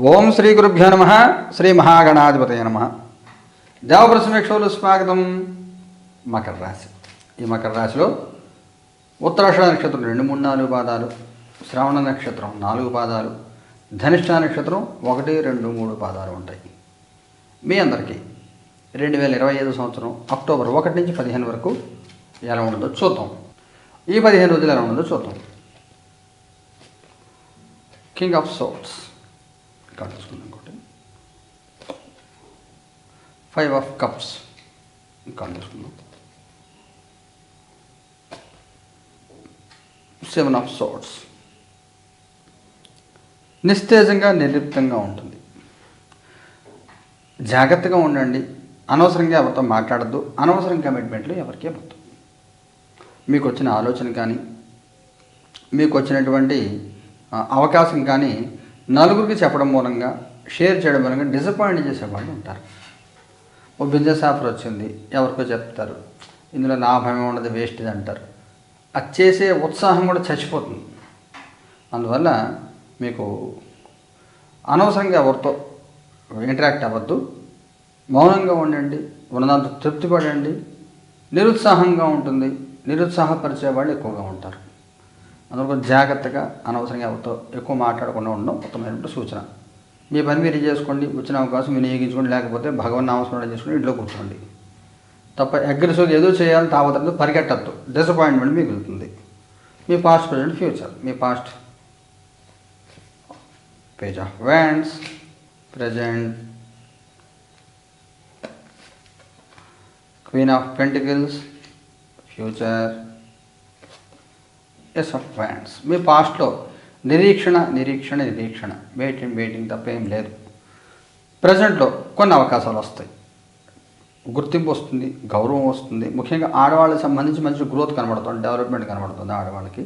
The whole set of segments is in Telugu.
ఓం శ్రీ గురుభ్యో నమ శ్రీ మహాగణాధిపతయ నమ. దేవప్రసమేక్షలు స్వాగతం. మకర రాశి. ఈ మకర రాశిలో ఉత్తరాషాఢ నక్షత్రం రెండు మూడు నాలుగు పాదాలు శ్రావణ నక్షత్రం నాలుగు పాదాలు ధనిష్ట నక్షత్రం ఒకటి రెండు మూడు పాదాలు ఉంటాయి. మీ అందరికీ రెండు వేల ఇరవై ఐదు సంవత్సరం అక్టోబర్ ఒకటి నుంచి పదిహేను వరకు ఎలా ఉండదో చూద్దాం. ఈ పదిహేను రోజులు ఎలా ఉండదో చూద్దాం. కింగ్ ఆఫ్ సోట్స్ కార్డ్ ఇంకోటి. Five of cups card seven of swords నిస్తేజంగా నిర్లిప్తంగా ఉంటుంది. జాగ్రత్తగా ఉండండి. అనవసరంగా ఎవరితో మాట్లాడద్దు. అనవసరం కమిట్మెంట్లు ఎవరికి ఇవ్వద్దు మీకు వచ్చిన ఆలోచన కానీ మీకు వచ్చినటువంటి అవకాశం కానీ నలుగురికి చెప్పడం మూలంగా షేర్ చేయడం మూలంగా డిసప్పాయింట్ చేసేవాళ్ళు ఉంటారు. ఓ బిజినెస్ ఆఫర్ వచ్చింది ఎవరికో చెప్తారు ఇందులో లాభమే ఉండదు వేస్ట్ ఇది అంటారు. అది చేసే ఉత్సాహం కూడా చచ్చిపోతుంది. అందువల్ల మీకు అనవసరంగా ఎవరితో ఇంటరాక్ట్ అవ్వద్దు. మౌనంగా ఉండండి ఉన్నదాంతో తృప్తి పడండి నిరుత్సాహంగా ఉంటుంది నిరుత్సాహపరిచే వాళ్ళు ఎక్కువగా ఉంటారు. అందులో జాగ్రత్తగా అనవసరంగా ఎవరితో ఎక్కువ మాట్లాడకుండా ఉండడం ఉత్తమమైనటువంటి సూచన. మీ పని మీరు చేసుకోండి వచ్చిన అవకాశం వినియోగించుకోండి లేకపోతే భగవన్ నామస్మరణ చేసుకుని ఇంట్లో కూర్చోండి. తప్ప అగ్రెసివ్గా ఏదో చేయాలని తావతంతో పరిగెట్టద్దు. డిసప్పాయింట్మెంట్ మీకు వెళ్తుంది. మీ past present future me past page of wands present queen of pentacles future ace of wands మీ పాస్ట్లో నిరీక్షణ నిరీక్షణ నిరీక్షణ. వెయిటింగ్ వెయిటింగ్ తప్ప ఏం లేదు. ప్రజెంట్లో కొన్ని అవకాశాలు వస్తాయి. గుర్తింపు వస్తుంది గౌరవం వస్తుంది. ముఖ్యంగా ఆడవాళ్ళకి సంబంధించి మంచి గ్రోత్ కనబడుతుంది డెవలప్మెంట్ కనబడుతుంది ఆడవాళ్ళకి.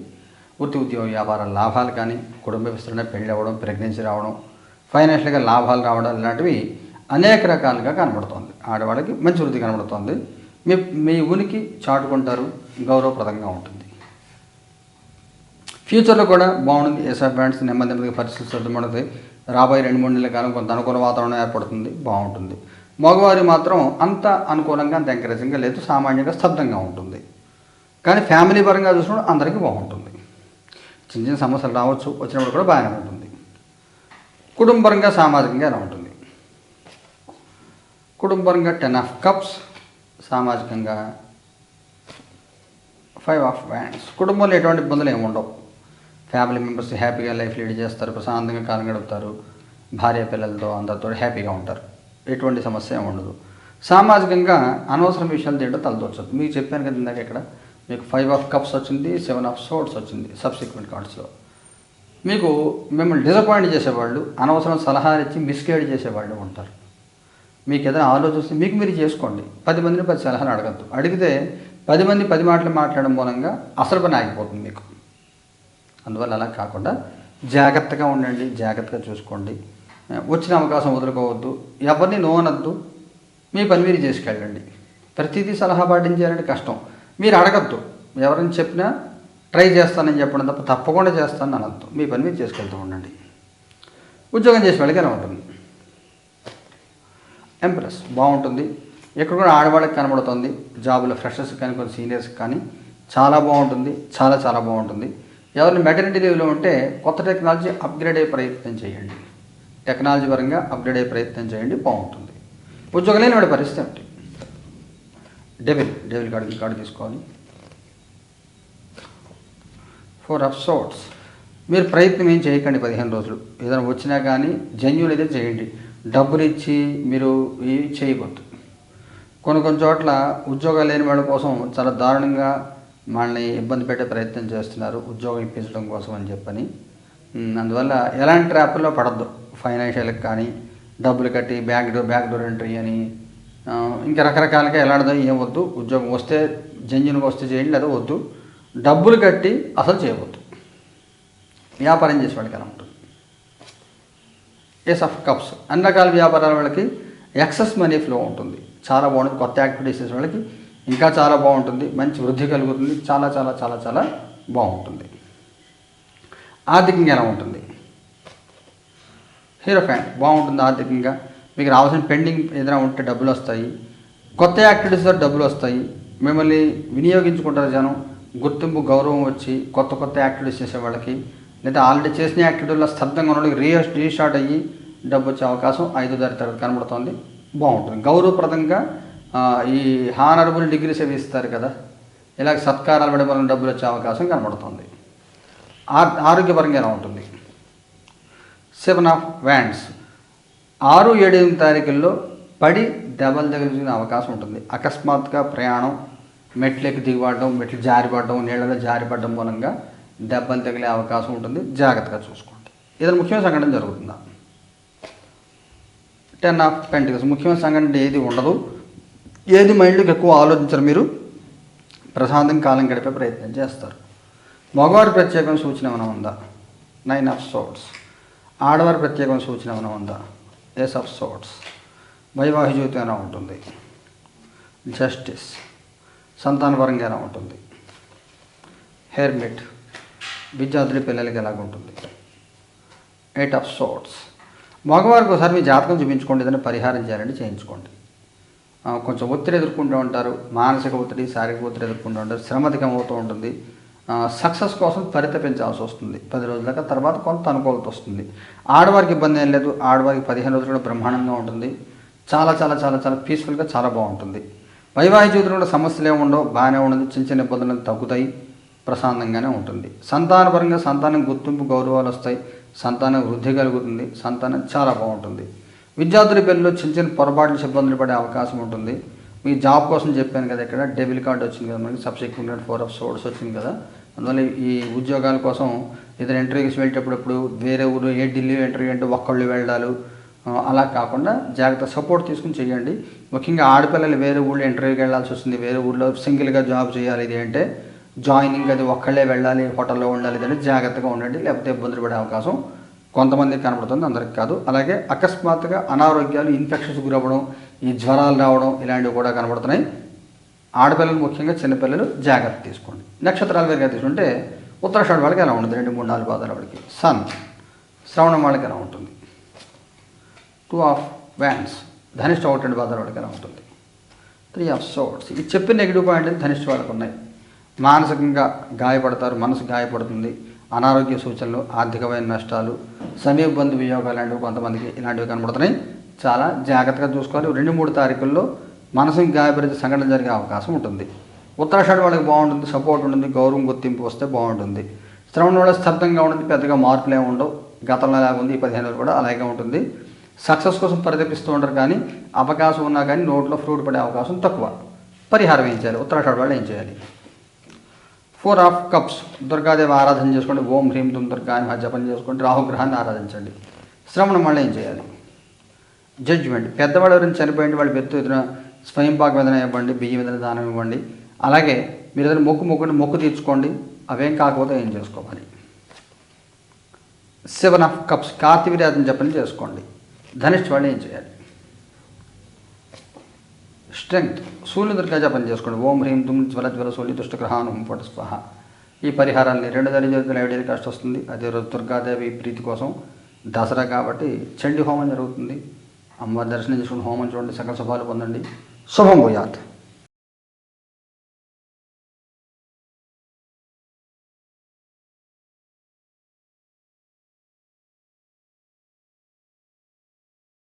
వృత్తి ఉద్యోగ వ్యాపార లాభాలు కానీ కుటుంబ విస్తరణ పెళ్ళి అవ్వడం ప్రెగ్నెన్సీ రావడం ఫైనాన్షియల్గా లాభాలు రావడం ఇలాంటివి అనేక రకాలుగా కనబడుతుంది. ఆడవాళ్ళకి మంచి వృద్ధి కనబడుతుంది. మీ మీ ఉనికి చాటుకుంటారు గౌరవప్రదంగా ఉంటుంది. ఫ్యూచర్లో కూడా బాగుంటుంది. ఎస్ఆర్ బ్యాండ్స్ నెమ్మది నెమ్మదిగా పరిస్థితి సర్దుమడుతుంది రాబోయే రెండు మూడు నెలల కాలం కొంత అనుకూల వాతావరణం ఏర్పడుతుంది బాగుంటుంది. మగవారి మాత్రం అంత అనుకూలంగా అంత ఎంకరేజింగ్గా లేదు సామాన్యంగా స్తబ్దంగా ఉంటుంది. కానీ ఫ్యామిలీ పరంగా చూసినప్పుడు అందరికీ బాగుంటుంది. చిన్న చిన్న సమస్యలు రావచ్చు వచ్చినప్పుడు కూడా బాగానే ఉంటుంది. కుటుంబపరంగా సామాజికంగా ఎలా ఉంటుంది? కుటుంబపరంగా టెన్ ఆఫ్ కప్స్ సామాజికంగా ఫైవ్ ఆఫ్ వ్యాండ్స్. కుటుంబంలో ఎటువంటి ఇబ్బందులు ఏమి ఉండవు. ఫ్యామిలీ మెంబర్స్ హ్యాపీగా లైఫ్ లీడ్ చేస్తారు ప్రశాంతంగా కాలం గడుపుతారు. భార్య పిల్లలతో అందరితో హ్యాపీగా ఉంటారు. ఎటువంటి సమస్య ఉండదు. సామాజికంగా అనవసరం విషయాలు తింటే తలదొచ్చదు మీకు చెప్పాను కదా ఇందాక ఇక్కడ మీకు ఫైవ్ ఆఫ్ కప్స్ వచ్చింది సెవెన్ ఆఫ్ సోర్ట్స్ వచ్చింది సబ్సిక్వెంట్ కార్డ్స్లో మీకు మిమ్మల్ని డిసప్పాయింట్ చేసేవాళ్ళు అనవసరం సలహాలు ఇచ్చి మిస్గైడ్ చేసేవాళ్ళు ఉంటారు. మీకు ఏదైనా ఆలోచిస్తే మీకు మీరు చేసుకోండి. పది మందిని పది సలహాలు అడగద్దు. అడిగితే పది మంది పది మాటలు మాట్లాడడం మూలంగా అసలు పని ఆగిపోతుంది మీకు. అందువల్ల అలా కాకుండా జాగ్రత్తగా ఉండండి జాగ్రత్తగా చూసుకోండి. వచ్చిన అవకాశం వదులుకోవద్దు. ఎవరిని నోనద్దు. మీ పని మీరు చేసుకెళ్ళండి. ప్రతిదీ సలహా పాటించాలంటే కష్టం. మీరు అడగద్దు. ఎవరిని చెప్పినా ట్రై చేస్తానని చెప్పడం తప్ప తప్పకుండా చేస్తానని అనద్దు. మీ పని మీరు చేసుకెళ్తూ ఉండండి. ఉద్యోగం చేసే వాళ్ళకి ఎలా ఉంటుంది? ఎంప్రెస్ బాగుంటుంది. ఇక్కడ కూడా ఆడవాళ్ళకి కనబడుతుంది. జాబులో ఫ్రెషర్స్ కానీ కొన్ని సీనియర్స్ కానీ చాలా బాగుంటుంది. చాలా చాలా బాగుంటుంది. ఎవరిని మెటర్నిటీ లీవ్లో ఉంటే కొత్త టెక్నాలజీ అప్గ్రేడ్ అయ్యే ప్రయత్నం చేయండి. టెక్నాలజీ పరంగా అప్గ్రేడ్ అయ్యే ప్రయత్నం చేయండి బాగుంటుంది. ఉద్యోగం లేని వాడి పరిస్థితి ఏమిటి? డెబిల్ డెబిల్ కార్డు కార్డు తీసుకోవాలి. ఫోర్ ఆఫ్ సోట్స్ మీరు ప్రయత్నం ఏం చేయకండి పదిహేను రోజులు. ఏదైనా వచ్చినా కానీ జెన్యున్ అయితే చేయండి. డబ్బులు ఇచ్చి మీరు ఇవి చేయవద్దు. కొన్ని కొన్ని చోట్ల ఉద్యోగాలు లేని వాళ్ళ కోసం చాలా దారుణంగా మనల్ని ఇబ్బంది పెట్టే ప్రయత్నం చేస్తున్నారు ఉద్యోగం ఇప్పించడం కోసం అని చెప్పని. అందువల్ల ఎలాంటి ట్రాప్లో పడద్దు. ఫైనాన్షియల్కి కానీ డబ్బులు కట్టి back door back door entry అని ఇంకా రకరకాలుగా ఎలాంటిదో ఏం వద్దు. ఉద్యోగం వస్తే జంజిన్ వస్తే చేయండి లేదా వద్దు. డబ్బులు కట్టి అసలు చేయవద్దు. వ్యాపారం చేసే వాళ్ళకి ఎలా ఉంటుంది? ఏస్ ఆఫ్ కప్స్ అన్ని రకాల వ్యాపారాల వాళ్ళకి ఎక్సెస్ మనీ ఫ్లో ఉంటుంది. చాలా బాగుంటుంది. కొత్త యాక్టివిటీస్ చేసే వాళ్ళకి ఇంకా చాలా బాగుంటుంది. మంచి వృద్ధి కలుగుతుంది. చాలా చాలా చాలా చాలా బాగుంటుంది. ఆర్థికంగా ఎలా ఉంటుంది? హీరో ఫ్యాన్ బాగుంటుంది ఆర్థికంగా. మీకు రావాల్సిన పెండింగ్ ఏదైనా ఉంటే డబ్బులు వస్తాయి. కొత్త యాక్టివిటీస్ ద్వారా డబ్బులు వస్తాయి. మిమ్మల్ని వినియోగించుకుంటారు జనం. గుర్తింపు గౌరవం వచ్చి కొత్త కొత్త యాక్టివిటీస్ చేసే వాళ్ళకి. లేదా ఆల్రెడీ చేసిన యాక్టివిటీలో స్తబ్దంగా ఉన్న వాళ్ళకి రీ రీస్టార్ట్ అయ్యి డబ్బు వచ్చే అవకాశం ఐదో తరగతి తరగతి కనబడుతోంది. బాగుంటుంది. గౌరవప్రదంగా ఈ హానరబుల్ డిగ్రీస్ అవి ఇస్తారు కదా ఇలాగ సత్కారాలు పడే వలన డబ్బులు వచ్చే అవకాశం కనబడుతుంది. ఆ- ఆరోగ్యపరంగా ఎలా ఉంటుంది? Seven of wands. ఆరు ఏడు ఎనిమిది తారీఖుల్లో పడి దెబ్బలు తగిలిన అవకాశం ఉంటుంది. అకస్మాత్తుగా ప్రయాణం మెట్లెక్కి దిగబడడం మెట్లు జారిపడడం నీళ్ళలో జారిపడడం మూలంగా దెబ్బలు తగిలే అవకాశం ఉంటుంది. జాగ్రత్తగా చూసుకోండి. ఏదైనా ముఖ్యమైన సంఘటన జరుగుతుందా? Ten of pentacles. ముఖ్యమైన సంఘటన ఏది ఉండదు. ఏది మైండ్కి ఎక్కువ ఆలోచించరు మీరు? ప్రశాంతంగా కాలం గడిపే ప్రయత్నం చేస్తారు. మగవారి ప్రత్యేకమైన సూచన ఏమైనా ఉందా? నైన్ ఆఫ్ సోట్స్ ఆడవారి ప్రత్యేకమైన సూచన ఏమైనా ఉందా? ఎస్ ఆఫ్ సోట్స్ వైవాహిక జీవితం ఎలా ఉంటుంది? జస్టిస్ సంతానపరంగా ఎలా ఉంటుంది? హెయిర్మిట్ విద్యార్థుల పిల్లలకి ఎలాగుంటుంది ఎయిట్ ఆఫ్ సోట్స్ మగవారికి ఒకసారి మీ జాతకం చూపించుకోండి ఏదైనా పరిహారం చేయాలంటే చేయించుకోండి. కొంచెం ఒత్తిడి ఎదుర్కొంటూ ఉంటారు మానసిక ఒత్తిడి శారీరక ఒత్తిడి ఎదుర్కొంటూ ఉంటారు శ్రమ అవుతూ ఉంటుంది. సక్సెస్ కోసం పరితపించాల్సి వస్తుంది. పది రోజుల దాకా తర్వాత కొంత అనుకూలత వస్తుంది. ఆడవారికి ఇబ్బంది ఏం లేదు. ఆడవారికి పదిహేను రోజులు కూడా బ్రహ్మాండంగా ఉంటుంది. చాలా చాలా చాలా చాలా పీస్ఫుల్గా చాలా బాగుంటుంది. వైవాహిక జీవితంలో కూడా సమస్యలు ఏమి ఉండవు. బాగానే ఉండదు. చిన్న చిన్న ఇబ్బందులు తగ్గుతాయి. ప్రశాంతంగానే ఉంటుంది. సంతానపరంగా సంతానం గుర్తింపు గౌరవాలు వస్తాయి. సంతానం వృద్ధి కలుగుతుంది. సంతానం చాలా బాగుంటుంది. విద్యార్థుల పిల్లలు చిన్న చిన్న పొరపాట్లు ఇబ్బందులు పడే అవకాశం ఉంటుంది. మీ జాబ్ కోసం చెప్పాను కదా ఇక్కడ డెబిల్ కార్డ్ వచ్చింది కదా మనకి సబ్సిక్వెంట్ ఫోర్ ఆఫ్ సోర్స్ వచ్చింది కదా. అందువల్ల ఈ ఉద్యోగాల కోసం ఇతర ఇంటర్వ్యూస్ వెళ్ళేటప్పుడు వేరే ఊరు ఏ ఢిల్లీ ఇంటర్వ్యూ అంటే ఒక్కళ్ళు వెళ్ళాలి అలా కాకుండా జాగ్రత్త సపోర్ట్ తీసుకుని చేయండి ముఖ్యంగా ఆడపిల్లలు వేరే ఊళ్ళో ఇంటర్వ్యూకి వెళ్ళాల్సి వస్తుంది. వేరే ఊళ్ళో సింగిల్గా జాబ్ చేయాలి ఇది అంటే జాయినింగ్ అది ఒక్కళ్ళే వెళ్ళాలి హోటల్లో ఉండాలి ఇది అంటే జాగ్రత్తగా ఉండండి. లేకపోతే ఇబ్బందులు పడే అవకాశం కొంతమందికి కనబడుతుంది అందరికి కాదు. అలాగే అకస్మాత్తుగా అనారోగ్యాలు ఇన్ఫెక్షన్స్ గురవ్వడం ఈ జ్వరాలు రావడం ఇలాంటివి కూడా కనబడుతున్నాయి. ఆడపిల్లలు ముఖ్యంగా చిన్నపిల్లలు జాగ్రత్త తీసుకోండి. నక్షత్రాల వేరుగా తీసుకుంటే ఉత్తరాషాఢ వాళ్ళకి ఎలా ఉంటుంది? రెండు మూడు నాలుగు పాదాల వాళ్ళకి. సన్ శ్రవణం వాళ్ళకి ఎలా ఉంటుంది? టూ ఆఫ్ వ్యాన్స్ ధనిష్ట ఒకటి రెండు పాదాల వాళ్ళకి ఎలా ఉంటుంది? త్రీ ఆఫ్ సోర్ట్స్ ఇది చెప్పిన నెగిటివ్ పాయింట్ ధనిష్ట వాళ్ళకు ఉన్నాయి. మానసికంగా గాయపడతారు మనసు గాయపడుతుంది. అనారోగ్య సూచనలు ఆర్థికమైన నష్టాలు సమీప బంధు వియోగాలు లాంటివి కొంతమందికి ఇలాంటివి కనబడుతున్నాయి. చాలా జాగ్రత్తగా చూసుకోవాలి. రెండు మూడు తారీఖుల్లో మనసుకి గాయపరిచే సంఘటన జరిగే అవకాశం ఉంటుంది. ఉత్తరాషాఢ వాళ్ళకి బాగుంటుంది సపోర్ట్ ఉంటుంది గౌరవం గుర్తింపు వస్తే బాగుంటుంది. శ్రవణ వాళ్ళ స్తబ్దంగా ఉంటుంది పెద్దగా మార్పులు ఏమి ఉండవు. గతంలో ఎలా ఉంది ఈ పదిహేను రోజులు కూడా అలాగే ఉంటుంది. సక్సెస్ కోసం పరితపిస్తూ ఉంటారు కానీ అవకాశం ఉన్నా కానీ నోట్లో ఫ్రూట్ పడే అవకాశం తక్కువ. పరిహారం ఏం చేయాలి? ఉత్తరాషాఢ వాళ్ళు ఏం చేయాలి? Four of cups. దుర్గాదేవి ఆరాధన చేసుకోండి. ఓం హ్రీం తుమ్ దుర్గా అని జపం చేసుకోండి. రాహుగ్రహాన్ని ఆరాధించండి. శ్రవణం వల్ల ఏం చేయాలి? జడ్జ్మెంట్ పెద్దవాళ్ళు ఎవరైనా చనిపోయింది వాళ్ళు పెద్ద ఎదురు స్వయం పాక వేదన ఇవ్వండి బియ్యం వేదన దానం ఇవ్వండి. అలాగే మీరు ఏదైనా మొక్కు మొక్కుండి మొక్కు తీర్చుకోండి. అవేం కాకపోతే ఏం చేసుకోవాలి? సెవెన్ ఆఫ్ కప్స్ కార్తీవీరాధన జపం చేసుకోండి. ధనిష్ఠ వాళ్ళు ఏం చేయాలి? స్ట్రెంగ్త్ సూర్యుని దుర్గా జపం చేసుకోండి. ఓం హ్రీం తుమ్ జ్వల జ్వల సూర్య దుష్ట గ్రహాను పట స్వహ. ఈ పరిహారాన్ని రెండు దరి చేతులు ఎవరికి కష్టం వస్తుంది. అదే రోజు దుర్గాదేవి ప్రీతి కోసం దసరా కాబట్టి చండి హోమం జరుగుతుంది. అమ్మవారి దర్శనం చేసుకుని హోమం చూడండి. సకల శుభాలు పొందండి. శుభం పోయాత్